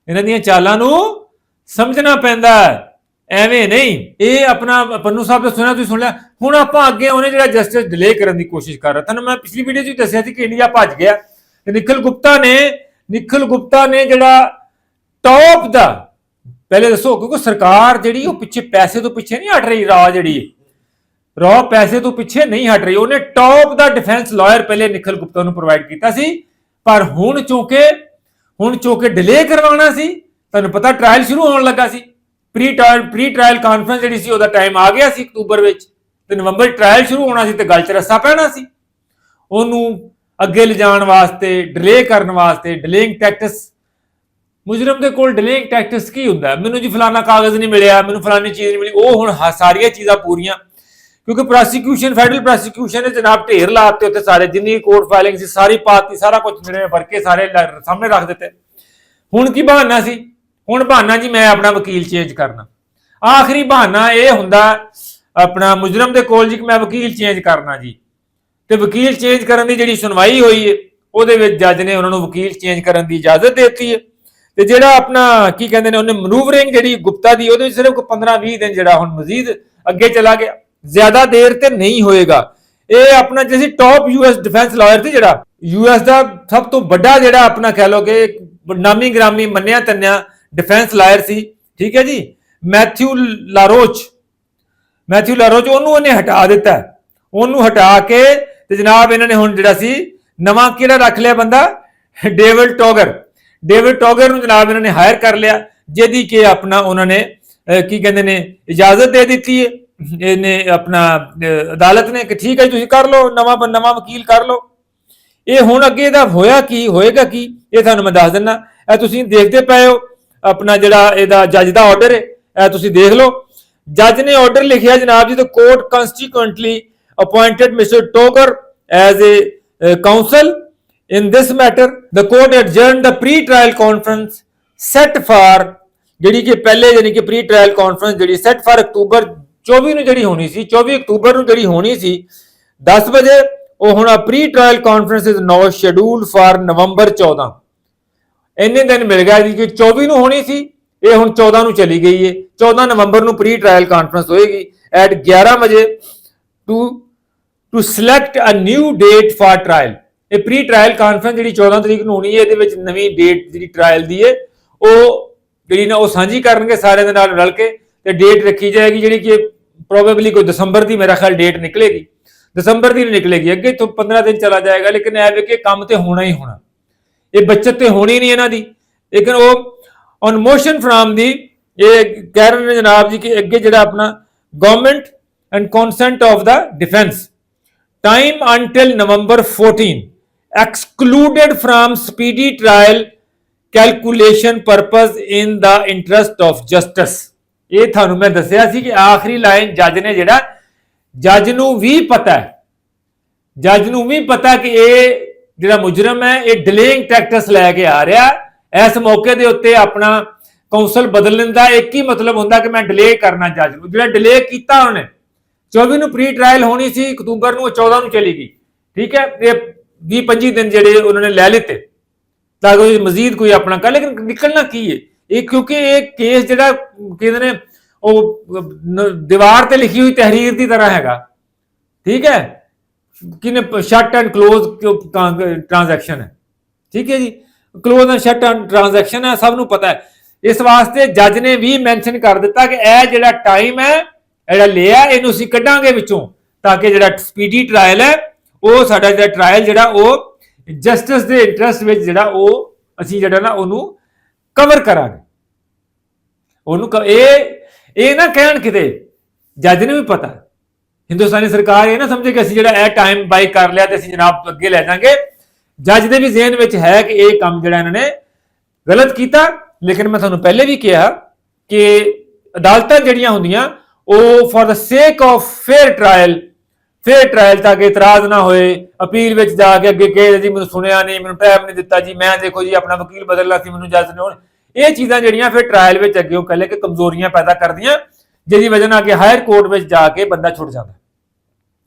ਇਹਨਾਂ ਦੀਆਂ ਚਾਲਾਂ ਨੂੰ ਸਮਝਣਾ ਪੈਂਦਾ ਹੈ। ਐਵੇਂ ਨਹੀਂ। ਇਹ ਆਪਣਾ ਪੰਨੂ ਸਾਹਿਬ ਦਾ ਸੁਣਿਆ, ਤੁਸੀਂ ਸੁਣ ਲਿਆ। ਹੁਣ ਆਪਾਂ ਅੱਗੇ ਉਹਨੇ ਜਿਹੜਾ ਜਸਟਿਸ ਡਿਲੇ ਕਰਨ ਦੀ ਕੋਸ਼ਿਸ਼ ਕਰ ਰਿਹਾ। ਤੁਹਾਨੂੰ ਮੈਂ ਪਿਛਲੀ ਵੀਡੀਓ 'ਚ ਵੀ ਦੱਸਿਆ ਸੀ ਕਿ ਇੰਡੀਆ ਭੱਜ ਗਿਆ। ਤੇ ਨਿਖਿਲ ਗੁਪਤਾ ਨੇ, ਨਿਖਿਲ ਗੁਪਤਾ ਨੇ ਜਿਹੜਾ ਟੌਪ ਦਾ, ਪਹਿਲੇ ਦੱਸੋ, ਕਿਉਂਕਿ ਸਰਕਾਰ ਜਿਹੜੀ ਉਹ ਪਿੱਛੇ ਪੈਸੇ ਤੋਂ ਪਿੱਛੇ ਨਹੀਂ ਹਟ ਰਹੀ ਰਾਹ ਜਿਹੜੀ। ਰਾਹ ਪੈਸੇ ਤੋਂ ਪਿੱਛੇ ਨਹੀਂ ਹਟ ਰਹੀ। ਉਹਨੇ ਟੌਪ ਦਾ ਡਿਫੈਂਸ ਲਾਇਰ ਪਹਿਲੇ ਨਿਖਿਲ ਗੁਪਤਾ ਨੂੰ ਪ੍ਰੋਵਾਈਡ ਕੀਤਾ ਸੀ। ਪਰ ਹੁਣ ਚੋਕੇ ਹੁਣ ਚੋਕੇ ਡਿਲੇ ਕਰਵਾਉਣਾ ਸੀ। ਤੁਹਾਨੂੰ ਪਤਾ ਟ੍ਰਾਇਲ ਸ਼ੁਰੂ ਹੋਣ ਲੱਗਾ ਸੀ। Pre trial pre trial conference ਜਿਹੜੀ ਸੀ, ਉਹਦਾ ਟਾਈਮ ਆ ਗਿਆ ਸੀ ਅਕਤੂਬਰ ਵਿੱਚ। ਤੇ ਨਵੰਬਰ ਟ੍ਰਾਇਲ ਸ਼ੁਰੂ ਹੋਣਾ ਸੀ ਤੇ ਗੱਲ 'ਚ ਰੱਸਾ ਪੈਣਾ ਸੀ। ਉਹਨੂੰ ਅੱਗੇ ਲਿਜਾਣ ਵਾਸਤੇ ਡਿਲੇ ਕਰਨ ਵਾਸਤੇ ਡਿਲੇਇੰਗ ਟੈਕਟਿਸ ਮੁਜਰਮ ਦੇ ਕੋਲ ਡਿਲੇਇੰਗ ਟੈਕਟਿਸ ਕੀ ਹੁੰਦਾ? ਮੈਨੂੰ ਜੀ ਫਲਾਣਾ ਕਾਗਜ਼ ਨਹੀਂ ਮਿਲਿਆ, ਮੈਨੂੰ ਫਲਾਣੀ ਚੀਜ਼ ਨਹੀਂ ਮਿਲੀ। ਉਹ ਹੁਣ ਸਾਰੀਆਂ ਚੀਜ਼ਾਂ ਪੂਰੀਆਂ ਕਿਉਂਕਿ ਪ੍ਰੋਸੀਕਿਊਸ਼ਨ ਫੈਡਰਲ ਪ੍ਰੋਸੀਕਿਊਸ਼ਨ ਨੇ ਜਨਾਬ ਢੇਰ ਲਾਤੇ ਉੱਤੇ ਸਾਰੇ, ਜਿੰਨੀ ਕੋਰਟ ਫਾਈਲਿੰਗ ਸੀ, ਸਾਰੀ ਪਾਤੀ ਸਾਰਾ ਕੁਝ ਜਿਹੜੇ ਭਰ ਕੇ ਸਾਰੇ ਲ- ਸਾਹਮਣੇ ਰੱਖ ਦਿੱਤੇ। ਹੁਣ ਕੀ ਬਹਾਨਾ ਸੀ? ਹੁਣ ਬਹਾਨਾ ਜੀ ਮੈਂ ਆਪਣਾ ਵਕੀਲ ਚੇਂਜ ਕਰਨਾ। ਆਖਰੀ ਬਹਾਨਾ ਇਹ ਹੁੰਦਾ, ਆਪਣਾ ਮੁਜਰਮ ਦੇ ਕੋਲ ਜੀ ਕਿ ਮੈਂ ਵਕੀਲ ਚੇਂਜ ਕਰਨਾ ਜੀ। ਤੇ ਵਕੀਲ ਚੇਂਜ ਕਰਨ ਦੀ ਜਿਹੜੀ ਸੁਣਵਾਈ ਹੋਈ ਹੈ ਉਹਦੇ ਵਿੱਚ ਜੱਜ ਨੇ ਉਹਨਾਂ ਨੂੰ ਵਕੀਲ ਚੇਂਜ ਕਰਨ ਦੀ ਇਜਾਜ਼ਤ ਦੇ ਦਿੱਤੀ ਹੈ ਤੇ ਜਿਹੜਾ ਆਪਣਾ ਕੀ ਕਹਿੰਦੇ ਨੇ, ਉਹਨੇ ਮਨੂਵਰਿੰਗ ਜਿਹੜੀ ਗੁਪਤਾ ਦੀ, ਉਹਦੇ ਵਿੱਚ ਸਿਰਫ 15-20 ਦਿਨ ਜਿਹੜਾ ਹੁਣ ਮਜ਼ੀਦ ਅੱਗੇ ਚਲਾ ਗਿਆ। ਜ਼ਿਆਦਾ ਦੇਰ ਤੇ ਨਹੀਂ ਹੋਏਗਾ। ਇਹ ਆਪਣਾ ਜਿਵੇਂ ਟੌਪ ਯੂਐਸ ਡਿਫੈਂਸ ਲਾਇਰ ਸੀ ਜਿਹੜਾ ਯੂਐਸ ਦਾ ਸਭ ਤੋਂ ਵੱਡਾ ਜਿਹੜਾ ਆਪਣਾ ਕਹਿ ਲੋਗੇ ਨਾਮੀ ਗ੍ਰਾਮੀ ਮੰਨਿਆ ਤੰਨਿਆ ਡਿਫੈਂਸ ਲਾਇਰ ਸੀ, ਠੀਕ ਹੈ ਜੀ? ਮੈਥਿਊ ਲਾਰੋਚ ਮੈਥਿਊ ਲਾਰੋਚ ਉਹਨੂੰ ਉਹਨੇ ਹਟਾ ਦਿੱਤਾ ਉਹਨੂੰ ਹਟਾ ਕੇ ਤੇ ਜਨਾਬ ਇਹਨਾਂ ਨੇ ਹੁਣ ਜਿਹੜਾ ਸੀ, ਨਵਾਂ ਕਿਹੜਾ ਰੱਖ ਲਿਆ ਬੰਦਾ? ਡੇਵਿਡ ਟੋਗਰ ਡੇਵਿਡ ਟੋਗਰ ਨੂੰ ਜਨਾਬ ਇਹਨਾਂ ਨੇ ਹਾਇਰ ਕਰ ਲਿਆ, ਜਿਹਦੀ ਕਿ ਆਪਣਾ ਉਹਨਾਂ ਨੇ ਕੀ ਕਹਿੰਦੇ ਨੇ, ਇਜਾਜ਼ਤ ਦੇ ਦਿੱਤੀ ਹੈ। ਇਹਨੇ ਆਪਣਾ ਅਦਾਲਤ ਨੇ ਕਿ ਠੀਕ ਹੈ ਤੁਸੀਂ ਕਰ ਲਓ ਨਵਾਂ ਨਵਾਂ ਵਕੀਲ ਕਰ ਲਓ। ਇਹ ਹੁਣ ਅੱਗੇ ਦਾ ਹੋਇਆ ਕੀ ਹੋਏਗਾ ਕੀ ਇਹ ਤੁਹਾਨੂੰ ਮੈਂ ਦੱਸ ਦਿੰਦਾ ਇਹ ਤੁਸੀਂ ਦੇਖਦੇ ਪਏ ਹੋ ਆਪਣਾ ਜਿਹੜਾ ਇਹਦਾ ਜੱਜ ਦਾ ਆਰਡਰ ਹੈ ਇਹ ਤੁਸੀਂ ਦੇਖ ਲਓ। ਜੱਜ ਨੇ ਆਰਡਰ ਲਿਖਿਆ ਜਨਾਬ ਜੀ the court consequently appointed mister ਟੋਗਰ as a uh, in in this matter. The court adjourned the pre-trial conference set ਜਿਹੜੀ ਕਿ ਪਹਿਲੇ ਯਾਨੀ ਕਿ ਪ੍ਰੀ ਟ੍ਰਾਇਲ ਕਾਨਫਰੰਸ ਜਿਹੜੀ ਸੈਟ ਫਾਰ ਅਕਤੂਬਰ 24 ਨੂੰ ਜਿਹੜੀ ਹੋਣੀ ਸੀ 24 ਅਕਤੂਬਰ ਨੂੰ ਜਿਹੜੀ ਹੋਣੀ ਸੀ 10 ਵਜੇ ਉਹ ਹੁਣ pre trial conference is now scheduled for November 14 ਇੰਨੇ ਦਿਨ ਮਿਲ ਗਿਆ ਜੀ ਕਿ 24 ਨੂੰ ਹੋਣੀ ਸੀ, ਇਹ ਹੁਣ 14 ਨੂੰ ਚਲੀ ਗਈ ਹੈ 14 ਨਵੰਬਰ ਨੂੰ ਪ੍ਰੀ ਟ੍ਰਾਇਲ ਕਾਨਫਰੰਸ ਹੋਏਗੀ ਐਟ 11 ਵਜੇ to to select a new date for trial ਇਹ ਪ੍ਰੀ ਟ੍ਰਾਇਲ ਕਾਨਫਰੰਸ ਜਿਹੜੀ 14 ਤਰੀਕ ਨੂੰ ਹੋਣੀ ਹੈ ਇਹਦੇ ਵਿੱਚ ਨਵੀਂ ਡੇਟ ਜਿਹੜੀ ਟ੍ਰਾਇਲ ਦੀ ਹੈ ਉਹ ਜਿਹੜੀ ਨਾ ਉਹ ਸਾਂਝੀ ਕਰਨਗੇ ਸਾਰਿਆਂ ਦੇ ਨਾਲ ਰਲ ਕੇ ਤੇ ਡੇਟ ਰੱਖੀ ਜਾਏਗੀ ਜਿਹੜੀ ਕਿ ਪ੍ਰੋਬੇਬਲੀ ਕੋਈ ਦਸੰਬਰ ਦੀ ਮੇਰਾ ਖਿਆਲ ਡੇਟ ਨਿਕਲੇਗੀ ਦਸੰਬਰ ਦੀ ਨਹੀਂ ਨਿਕਲੇਗੀ ਅੱਗੇ ਤੋਂ 15 ਦਿਨ ਚਲਾ ਜਾਏਗਾ ਲੇਕਿਨ ਇਹ ਵੇ ਕਿ ਕੰਮ ਤੇ ਹੋਣਾ ਹੀ ਹੋਣਾ ਇਹ ਬੱਚਤ ਤੇ ਹੋਣੀ ਨਹੀਂ ਇਹਨਾਂ ਦੀ ਲੇਕਿਨ ਉਹ ਔਨ ਮੋਸ਼ਨ ਫਰਮ ਦੀ ਇਹ ਕਹਿ ਰਹੇ ਨੇ ਜਨਾਬ ਜੀ ਕਿ ਅੱਗੇ ਜਿਹੜਾ ਆਪਣਾ government and consent of the defence time until November 14 excluded from speedy trial calculation purpose in the interest of justice ਇਹ ਤੁਹਾਨੂੰ ਮੈਂ ਦੱਸਿਆ ਸੀ ਕਿ ਆਖਰੀ ਲਾਈਨ ਜੱਜ ਨੇ ਜਿਹੜਾ, ਜੱਜ ਨੂੰ ਵੀ ਪਤਾ ਹੈ, ਜੱਜ ਨੂੰ ਵੀ ਪਤਾ ਕਿ ਇਹ ਜਿਹੜਾ ਮੁਜਰਮ ਹੈ, ਇਹ ਡਿਲੇਇੰਗ ਟੈਕਟਸ ਲੈ ਕੇ ਆ ਰਿਹਾ ਇਸ ਮੌਕੇ ਦੇ ਉੱਤੇ ਆਪਣਾ ਕੌਂਸਲ ਬਦਲਣ ਦਾ ਇੱਕ ਹੀ ਮਤਲਬ ਹੁੰਦਾ ਕਿ ਮੈਂ ਡਿਲੇ ਕਰਨਾ ਜੱਜ ਨੂੰ। ਜਿਹੜਾ ਡਿਲੇ ਕੀਤਾ ਉਹਨੇ 24 ਨੂੰ ਪ੍ਰੀ ਟ੍ਰਾਇਲ ਹੋਣੀ ਸੀ, ਅਕਤੂਬਰ ਨੂੰ, ਉਹ 14 ਨੂੰ ਚਲੀ ਗਈ। ਠੀਕ ਹੈ, ਇਹ 20 25 ਦਿਨ ਜਿਹੜੇ ਉਹਨਾਂ ਨੇ ਲੈ ਲਿੱਤੇ। ਤਾਂ ਕਿ ਮਜ਼ੀਦ ਕੋਈ ਆਪਣਾ ਕਰ, ਲੇਕਿਨ ਨਿਕਲਣਾ ਕੀ ਹੈ? ਇਹ ਕਿਉਂਕਿ ਇਹ ਕੇਸ ਜਿਹੜਾ ਕਹਿੰਦੇ ਨੇ, ਉਹ ਦੀਵਾਰ ਤੇ ਲਿਖੀ ਹੋਈ ਤਹਿਰੀਰ ਦੀ ਤਰ੍ਹਾਂ ਹੈਗਾ। ਠੀਕ ਹੈ? ਕਿਨੇ ਸ਼ਟ ਐਂਡ ক্লোਜ਼ ਟ੍ਰਾਂਜੈਕਸ਼ਨ ਹੈ? ਠੀਕ ਹੈ ਜੀ? Close and shut and transaction ਹੈ, ਸਭ ਨੂੰ ਪਤਾ ਹੈ। ਇਸ ਵਾਸਤੇ ਜੱਜ ਨੇ ਵੀ ਮੈਂਸ਼ਨ ਕਰ ਦਿੱਤਾ ਕਿ ਇਹ ਜਿਹੜਾ ਟਾਈਮ ਹੈ, ਜਿਹੜਾ ਲਿਆ, ਇਹਨੂੰ ਅਸੀਂ ਕੱਢਾਂਗੇ ਵਿੱਚੋਂ, ਤਾਂ ਕਿ ਜਿਹੜਾ ਸਪੀਡੀ ਟ੍ਰਾਇਲ ਹੈ, ਉਹ ਸਾਡਾ ਜਿਹੜਾ ਟ੍ਰਾਇਲ ਜਿਹੜਾ, ਉਹ ਜਸਟਿਸ ਦੇ ਇੰਟਰਸਟ ਵਿੱਚ ਜਿਹੜਾ ਉਹ, ਅਸੀਂ ਜਿਹੜਾ ਨਾ ਉਹਨੂੰ ਕਵਰ ਕਰਾਂਗੇ। ਉਹਨੂੰ ਕ- ਇਹ ਇਹ ਨਾ ਕਹਿਣ ਕਿਤੇ, ਜੱਜ ਨੂੰ ਵੀ ਪਤਾ। ਹਿੰਦੁਸਤਾਨੀ ਸਰਕਾਰ ਇਹ ਨਾ ਸਮਝੇ ਕਿ ਅਸੀਂ ਜਿਹੜਾ ਇਹ ਟਾਈਮ ਬਾਈ ਕਰ ਲਿਆ ਤੇ ਅਸੀਂ ਜਨਾਬ ਅੱਗੇ ਲੈ ਜਾਾਂਗੇ। ਜੱਜ ਦੇ ਵੀ ਜ਼ਿਹਨ ਵਿੱਚ ਹੈ ਕਿ ਇਹ ਕੰਮ ਜਿਹੜਾ ਇਹਨਾਂ ਨੇ ਗਲਤ ਕੀਤਾ। ਲੇਕਿਨ ਮੈਂ ਤੁਹਾਨੂੰ ਪਹਿਲੇ ਵੀ ਕਿਹਾ ਕਿ ਅਦਾਲਤਾਂ ਜਿਹੜੀਆਂ ਹੁੰਦੀਆਂ, ਉਹ for the sake of fair trial ਫਿਰ ਟ੍ਰਾਇਲ ਤਾਂ ਕਿ ਇਤਰਾਜ਼ ਨਾ ਹੋਏ। ਅਪੀਲ ਵਿੱਚ ਜਾ ਕੇ ਅੱਗੇ ਕਹੇ ਜੀ, ਮੈਨੂੰ ਸੁਣਿਆ ਨਹੀਂ, ਮੈਨੂੰ ਟਾਈਮ ਨਹੀਂ ਦਿੱਤਾ ਜੀ। ਮੈਂ ਦੇਖੋ ਜੀ, ਆਪਣਾ ਵਕੀਲ ਬਦਲਣਾ ਸੀ, ਮੈਨੂੰ ਜੱਜ ਨੇ ਹੁਣ ਇਹ ਚੀਜ਼ਾਂ ਜਿਹੜੀਆਂ ਫਿਰ ਟ੍ਰਾਇਲ ਵਿੱਚ ਅੱਗੇ ਉਹ ਕਹਿੰਦੇ ਕਿ ਕਮਜ਼ੋਰੀਆਂ ਪੈਦਾ ਕਰਦੀਆਂ, ਜਿਹਦੀ ਵਜ੍ਹਾ ਨਾਲ ਕਿ ਹਾਇਰ ਕੋਰਟ ਵਿੱਚ ਜਾ ਕੇ ਬੰਦਾ ਛੁੱਟ ਜਾਂਦਾ।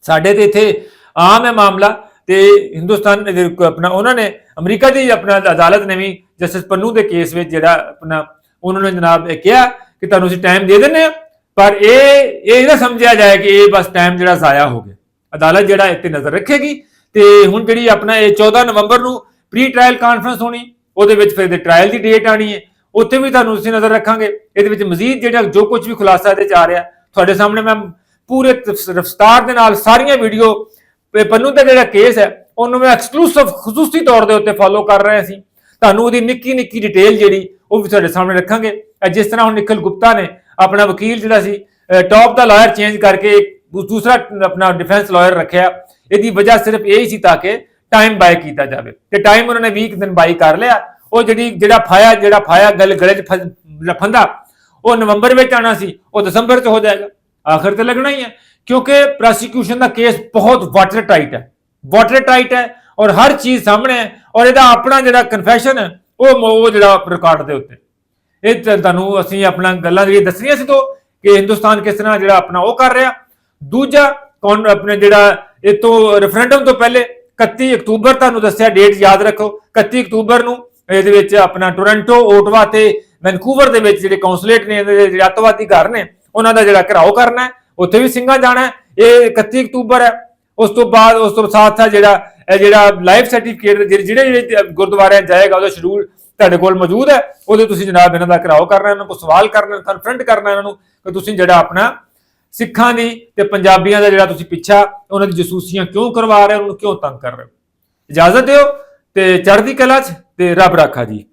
ਸਾਡੇ ਤੇ ਇੱਥੇ ਆਮ ਹੈ ਮਾਮਲਾ ਤੇ ਹਿੰਦੁਸਤਾਨ ਆਪਣਾ, ਉਹਨਾਂ ਨੇ ਅਮਰੀਕਾ ਦੀ ਆਪਣਾ ਅਦਾਲਤ ਨੇ ਵੀ ਜਸਟਿਸ ਪੰਨੂ ਦੇ ਕੇਸ ਵਿੱਚ ਜਿਹੜਾ ਆਪਣਾ, ਉਹਨਾਂ ਨੇ ਜਨਾਬ ਇਹ ਕਿਹਾ ਕਿ ਤੁਹਾਨੂੰ ਅਸੀਂ ਟਾਈਮ ਦੇ ਦਿੰਨੇ ਆ ਪਰ ਇਹ ਇਹ ਨਾ ਸਮਝਿਆ ਜਾਏ ਕਿ ਇਹ ਬਸ ਟਾਈਮ ਜਿਹੜਾ ਜ਼ਾਇਆ ਹੋ ਗਿਆ। ਅਦਾਲਤ ਜਿਹੜਾ ਇੱਥੇ ਨਜ਼ਰ ਰੱਖੇਗੀ। ਤੇ ਹੁਣ ਜਿਹੜੀ ਆਪਣਾ ਇਹ 14 ਨਵੰਬਰ ਨੂੰ ਪ੍ਰੀ ਟ੍ਰਾਇਲ ਕਾਨਫਰੰਸ ਹੋਣੀ, ਉਹਦੇ ਵਿੱਚ ਫਿਰ ਦੇ ਟ੍ਰਾਇਲ ਦੀ ਡੇਟ ਆਣੀ ਹੈ। ਉੱਥੇ ਵੀ ਤੁਹਾਨੂੰ ਅਸੀਂ ਨਜ਼ਰ ਰੱਖਾਂਗੇ। ਇਹਦੇ ਵਿੱਚ ਮਜ਼ੀਦ ਜਿਹੜਾ ਜੋ ਕੁਝ ਵੀ ਖੁਲਾਸਾ ਇਹਦੇ ਚ ਆ ਰਿਹਾ, ਤੁਹਾਡੇ ਸਾਹਮਣੇ ਮੈਂ ਪੂਰੇ ਰਫਤਾਰ ਦੇ ਨਾਲ ਸਾਰੀਆਂ ਵੀਡੀਓ ਪੰਨੂ ਦਾ ਜਿਹੜਾ ਕੇਸ ਹੈ, ਉਹਨੂੰ ਮੈਂ ਐਕਸਕਲੂਸਿਵ ਖਸੂਸੀ ਤੌਰ ਦੇ ਉੱਤੇ ਫਾਲੋ ਕਰ ਰਿਹਾ ਸੀ। ਤੁਹਾਨੂੰ ਉਹਦੀ ਨਿੱਕੀ ਨਿੱਕੀ ਡਿਟੇਲ ਜਿਹੜੀ, ਉਹ ਵੀ ਤੁਹਾਡੇ ਸਾਹਮਣੇ ਰੱਖਾਂਗੇ। ਜਿਸ ਤਰ੍ਹਾਂ ਹੁਣ ਨਿਖਲ ਗੁਪਤਾ ਨੇ ਆਪਣਾ ਵਕੀਲ ਜਿਹੜਾ ਸੀ ਟੌਪ ਦਾ ਲਾਇਰ ਚੇਂਜ ਕਰਕੇ ਦੂਸਰਾ ਆਪਣਾ ਡਿਫੈਂਸ ਲਾਇਰ ਰੱਖਿਆ। ਇਹਦੀ ਵਜ੍ਹਾ ਸਿਰਫ ਇਹ ਹੀ ਸੀ ਤਾਂ ਕਿ ਟਾਈਮ ਬਾਈ ਕੀਤਾ ਜਾਵੇ। ਤੇ ਟਾਈਮ ਉਹਨਾਂ ਨੇ 20 ਕੁ ਦਿਨ ਬਾਈ ਕਰ ਲਿਆ। ਉਹ ਜਿਹੜੀ, ਜਿਹੜਾ ਫਾਇਆ ਜਿਹੜਾ ਫਾਇਆ ਗੱਲ ਗਲੇ 'ਚ ਫਸ- ਫੰਦਾ ਉਹ ਨਵੰਬਰ ਵਿੱਚ ਆਣਾ ਸੀ, ਉਹ ਦਸੰਬਰ 'ਚ ਹੋ ਜਾਏਗਾ। ਆਖਰ ਤੇ ਲੱਗਣਾ ਹੀ ਹੈ। ਕਿਉਂਕਿ ਪ੍ਰੋਸੀਕਿਊਸ਼ਨ ਦਾ ਕੇਸ ਬਹੁਤ ਵਾਟਰ ਟਾਈਟ ਹੈ। ਵਾਟਰ ਟਾਈਟ ਹੈ ਔਰ ਹਰ ਚੀਜ਼ ਸਾਹਮਣੇ ਹੈ ਔਰ ਇਹਦਾ ਆਪਣਾ ਜਿਹੜਾ ਕਨਫੈਸ਼ਨ ਹੈ, ਉਹ ਉਹ ਜਿਹੜਾ ਰਿਕਾਰਡ ਦੇ ਉੱਤੇ। ਇਹ ਤੁਹਾਨੂੰ ਅਸੀਂ ਆਪਣਾ ਗੱਲਾਂ ਜਿਹੜੀਆਂ ਦੱਸਣੀਆਂ ਸੀ ਤੋਂ, ਕਿ ਹਿੰਦੁਸਤਾਨ ਕਿਸ ਤਰ੍ਹਾਂ ਜਿਹੜਾ ਆਪਣਾ ਉਹ ਕਰ ਰਿਹਾ। ਦੂਜਾ, ਕੌਣ ਆਪਣੇ ਜਿਹੜਾ ਇਹ ਤੋਂ ਰੈਫਰੈਂਡਮ ਤੋਂ ਪਹਿਲੇ 31 ਅਕਤੂਬਰ ਤੁਹਾਨੂੰ ਦੱਸਿਆ ਡੇਟ ਯਾਦ ਰੱਖੋ 31 ਅਕਤੂਬਰ ਨੂੰ ਇਹਦੇ ਵਿੱਚ ਆਪਣਾ ਟੋਰਾਂਟੋ, ਓਟਵਾ ਤੇ ਵੈਨਕੂਵਰ ਦੇ ਵਿੱਚ ਜਿਹੜੇ ਕੌਂਸੂਲੇਟ ਨੇ, ਇਹਦੇ ਜਿਹੜੇ ਅੱਤਵਾਦੀ ਘਰ ਨੇ, ਉਹਨਾਂ ਦਾ ਜਿਹੜਾ ਘਰਾਓ ਕਰਨਾ ਹੈ, ਉੱਥੇ ਵੀ ਸਿੰਘਾਂ ਜਾਣਾ ਹੈ। ਇਹ 31 ਅਕਤੂਬਰ ਹੈ। ਉਸ ਤੋਂ ਬਾਅਦ, ਉਸ ਤੋਂ ਸਾਥ ਹੈ ਜਿਹੜਾ ਜਿਹੜਾ ਲਾਈਫ ਸਰਟੀਫਿਕੇਟ ਜਿਹੜੇ ਜਿਹੜੇ ਜਿਹੜੇ ਗੁਰਦੁਆਰਿਆਂ ਜਾਏਗਾ, ਉਹਦਾ ਸ਼ਡਿਊਲ ਤੁਹਾਡੇ ਕੋਲ ਮੌਜੂਦ ਹੈ। ਉਹਦੇ ਤੁਸੀਂ ਜਨਾਬ ਇਹਨਾਂ ਦਾ ਘਰਾਓ ਕਰਨਾ, ਇਹਨਾਂ ਕੋਲ ਸਵਾਲ ਕਰਨਾ ਕਨਫਰੰਟ ਕਰਨਾ ਇਹਨਾਂ ਨੂੰ, ਕਿ ਤੁਸੀਂ ਜਿਹੜਾ ਆਪਣਾ ਸਿੱਖਾਂ ਦੀ ਤੇ ਪੰਜਾਬੀਆਂ ਦਾ ਜਿਹੜਾ ਤੁਸੀਂ ਪਿੱਛਾ ਉਹਨਾਂ ਦੀ ਜਸੂਸੀਆਂ ਕਿਉਂ ਕਰਵਾ ਰਹੇ ਹੋ, ਉਹਨਾਂ ਨੂੰ ਕਿਉਂ ਤੰਗ ਕਰ ਰਹੇ ਹੋ? ਇਜਾਜ਼ਤ ਦਿਓ ਤੇ ਚੜ੍ਹਦੀ ਕਲਾ 'ਚ ਤੇ ਰੱਬ ਰਾਖਾ ਜੀ।